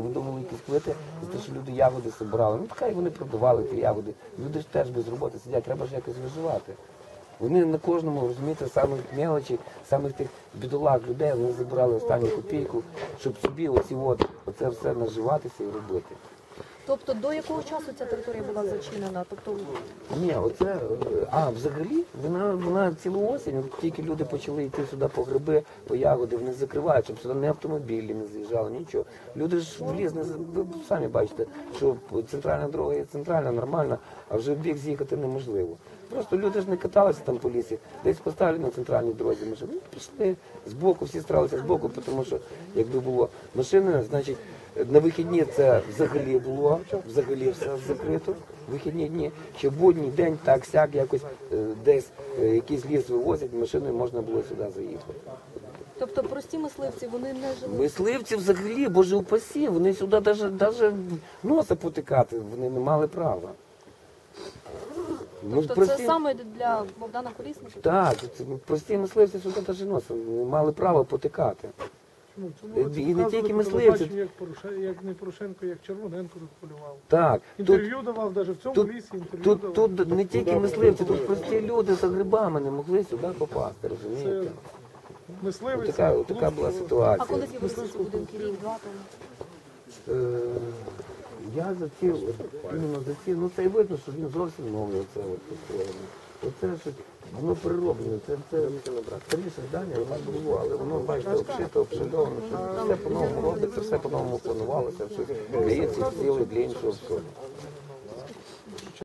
Видумали якісь плити, за те, що люди ягоди збирали. Ну, хай вони продавали ті ягоди. Люди ж теж без роботи сидять, треба ж якось виживати. Вони на кожному, розумієте, самих мелочі, самих тих бідолах людей, вони забирали останню копійку, щоб собі оці от, оце все наживатися і робити. Тобто до якого часу ця територія була зачинена? Тобто Ні, оце, е, а взагалі вона, вона цілу осінь, тільки люди почали йти сюди по гриби, по ягоди, вони закривають, щоб сюди не автомобілі не заїжджали, нічого. Люди ж в ліс не ви самі бачите, що центральна дорога є центральна, нормальна, а вже в бік з'їхати неможливо. Просто люди ж не каталися там по лісі, десь поставили на центральній дорозі машини, пішли з боку, всі старалися з боку, тому що якби було машини, значить. На вихідні це взагалі було, взагалі все закрито. Вихідні дні. Ще будній день так сяк якось е, десь е, якийсь ліс вивозять, машиною можна було сюди заїхати. Тобто прості мисливці вони не жили. Мисливці взагалі, боже упасі, вони сюди навіть носа потикати, вони не мали права. Ну, Тобто це саме для Богдана Колісника? Так, прості мисливці сюди навіть носа не мали права потикати. Ну, цьому І не тільки мисливці. Як, Порошен- як не Порошенко, як Червоненко тут полював. Так, тут, Інтерв'ю давав, навіть в цьому тут, лісі інтерв'ю тут, давав. тут не тільки мисливці, тут прості люди за грибами не могли сюди попасти, розумієте? Це мисливець. Така, така була А ситуація. коли з'явилися ці будинки рік, два тому? Е, я за ці, іменно за ці, ну це і видно, що він зовсім новий, оце от построєно. Оце ж воно перероблене, це, це старіше здання, воно було, але воно, бачите, обшито, обшидовано, все по-новому робиться, все по-новому планувалося, все криється, цілий для іншого всього.